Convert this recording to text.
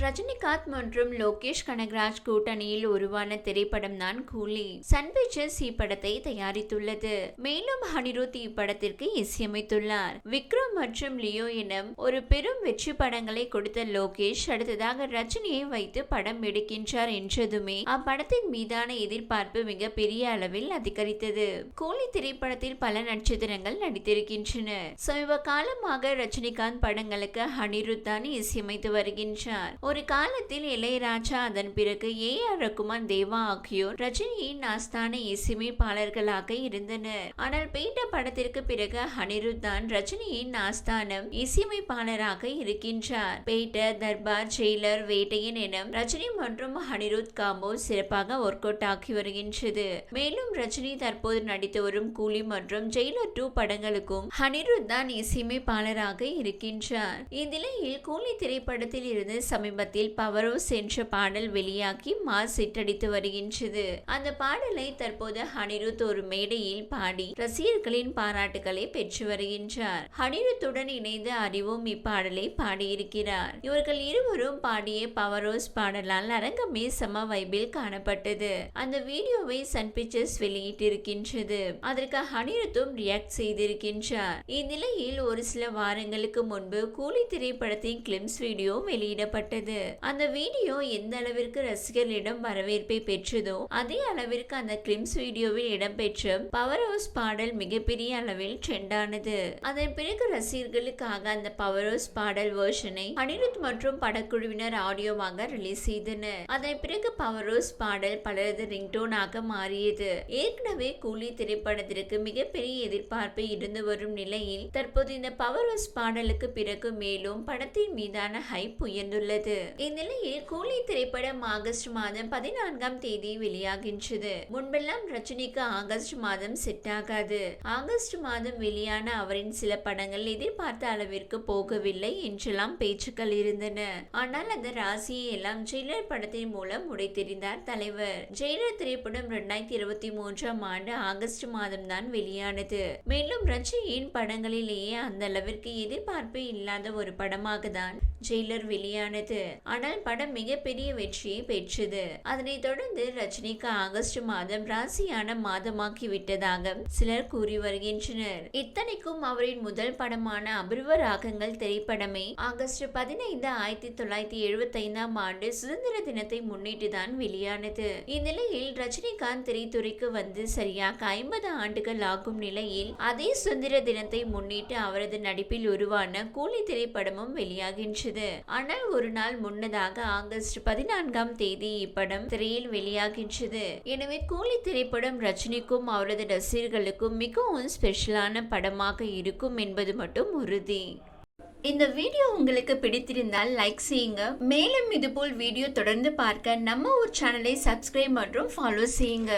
ரஜினிகாந்த் மற்றும் லோகேஷ் கனகராஜ் கூட்டணியில் உருவான திரைப்படம் தான் கூலி. சன் பிக்சர்ஸ் இப்படத்தை தயாரித்துள்ளது. மேலும் அனிருத் இப்படத்திற்கு இசையமைத்துள்ளார். விக்ரம் மற்றும் லியோ எனும் ஒரு பெரும் வெற்றி படங்களை கொடுத்த லோகேஷ் அடுத்ததாக ரஜினியை வைத்து படம் எடுக்கின்றார் என்றதுமே அப்படத்தின் மீதான எதிர்பார்ப்பு மிக பெரிய அளவில் அதிகரித்தது. கூலி திரைப்படத்தில் பல நட்சத்திரங்கள் நடித்திருக்கின்றனர் சமீப காலமாக ரஜினிகாந்த் படங்களுக்கு அனிருத் தான் இசையமைத்து வருகின்றார். ஒரு காலத்தில் இளையராஜா அதன் பிறகு ஏ. ஆர். ரகுமான் தேவா ஆகியோர் ரஜினியின் ஆஸ்தான இசையமைப்பாளர்களாக இருந்தனர். ஆனால் பேட்ட படத்திற்கு பிறகு அனிருத் தான் ரஜினியின் ஆஸ்தானம் இசையமைப்பாளராக இருக்கின்றார். பேட்ட தர்பார் ஜெயிலர் வேட்டையன் என ரஜினி மற்றும் அனிருத் காம்போ சிறப்பாக ஒர்க் அவுட் ஆகி வருகின்றது. மேலும் ரஜினி தற்போது நடித்து வரும் கூலி மற்றும் ஜெயிலர் டூ படங்களுக்கும் அனிருத் தான் இசையமைப்பாளராக இருக்கின்றார். இந்நிலையில் கூலி திரைப்படத்தில் இருந்து சமீபத்தில் பவரோஸ் என்ற பாடல் வெளியாகி மாஸ் சிட்டடித்து வருகின்றது. அந்த பாடலை தற்போது ஹனிருத் ஒரு மேடையில் பாடி ரசிகர்களின் பாராட்டுகளை பெற்று வருகின்றார். ஹனிருத்துடன் இணைந்து அறிவும் இப்பாடலை பாடியிருக்கிறார். இவர்கள் இருவரும் பாடிய பவரோஸ் பாடலால் அரங்கமே சம வைபில் காணப்பட்டது. அந்த வீடியோவை சன் பிக்சர்ஸ் வெளியிட்டிருக்கின்றது. அதற்கு ஹனிருத்தும் ரியாக்ட் செய்திருக்கின்றார். இந்நிலையில் ஒரு சில வாரங்களுக்கு முன்பு கூலி திரைப்படத்தின் கிளிம்ஸ் வீடியோ வெளியிடப்பட்டது. அந்த வீடியோ எந்த அளவிற்கு ரசிகர்களிடம் வரவேற்பை பெற்றதோ அதே அளவிற்கு அந்த கிளிம்ஸ் வீடியோவில் இடம்பெற்ற பவர் ஹவுஸ் பாடல் மிகப்பெரிய அளவில் ட்ரெண்டானது அதன் பிறகு ரசிகர்களுக்காக அந்த பவர் ஹவுஸ் பாடல் வேர்ஷனை அனிருத் மற்றும் படக்குழுவினர் ஆடியோவாக ரிலீஸ் செய்தனர். அதன் பிறகு பவர் ஹவுஸ் பாடல் பலரது ரிங்டோனாக மாறியது. ஏற்கனவே கூலி திரைப்படத்திற்கு மிகப்பெரிய எதிர்பார்ப்பு இருந்து வரும் நிலையில் தற்போது இந்த பவர் ஹவுஸ் பாடலுக்கு பிறகு மேலும் படத்தின் மீதான ஹைப் உயர்ந்துள்ளது. இந்நிலையில் கூலி திரைப்படம் ஆகஸ்ட் மாதம் பதினான்காம் தேதி வெளியாகின்றது. முன்பெல்லாம் ரஜினிக்கு ஆகஸ்ட் மாதம் செட் ஆகாது. ஆகஸ்ட் மாதம் வெளியான அவரின் சில படங்கள் எதிர்பார்த்த அளவிற்கு போகவில்லை என்றெல்லாம் பேச்சுக்கள் இருந்தன. ஆனால் அந்த ராசியை எல்லாம் ஜெயிலர் படத்தின் மூலம் உடைத்தெறிந்தார் தலைவர். ஜெயிலர் திரைப்படம் இரண்டாயிரத்தி இருபத்தி மூன்றாம் ஆண்டு ஆகஸ்ட் மாதம் தான் வெளியானது. மேலும் ரஜினியின் படங்களிலேயே அந்த அளவிற்கு எதிர்பார்ப்பு இல்லாத ஒரு படமாக தான் ஜெயிலர் வெளியானது. ஆனால் படம் மிகப்பெரிய வெற்றியை பெற்றது. அதனைத் தொடர்ந்து ரஜினிக்கு ஆகஸ்ட் மாதம் ராசியான மாதமாக்கி விட்டதாக சிலர் கூறி வருகின்றனர். இத்தனைக்கும் அவரின் முதல் படமான அபூர்வ ராகங்கள் திரைப்படமே ஆகஸ்ட் பதினைந்து ஆயிரத்தி தொள்ளாயிரத்தி எழுபத்தி ஐந்தாம் ஆண்டு சுதந்திர தினத்தை முன்னிட்டு தான் வெளியானது. இந்நிலையில் ரஜினிகாந்த் திரைத்துறைக்கு வந்து சரியாக ஐம்பது ஆண்டுகள் ஆகும் நிலையில் அதே சுதந்திர தினத்தை முன்னிட்டு அவரது நடிப்பில் உருவான கூலி திரைப்படமும் வெளியாகின்றது. ஆனால் ஒரு நாள் முன்னதாக ஆகஸ்ட் பதினான்காம் தேதி இப்படம் திரையில் வெளியாகின்றது. எனவே கூலி திரைப்படம் ரஜினிக்கும் அவரது ரசிகர்களுக்கும் மிகவும் ஸ்பெஷலான படமாக இருக்கும் என்பது மட்டும் உறுதி. இந்த வீடியோ உங்களுக்கு பிடித்திருந்தால் லைக் செய்யுங்க. மேலும் இதுபோல் வீடியோ தொடர்ந்து பார்க்க நம்ம ஊர் சேனலை சப்ஸ்கிரைப் மற்றும் ஃபாலோ செய்யுங்க.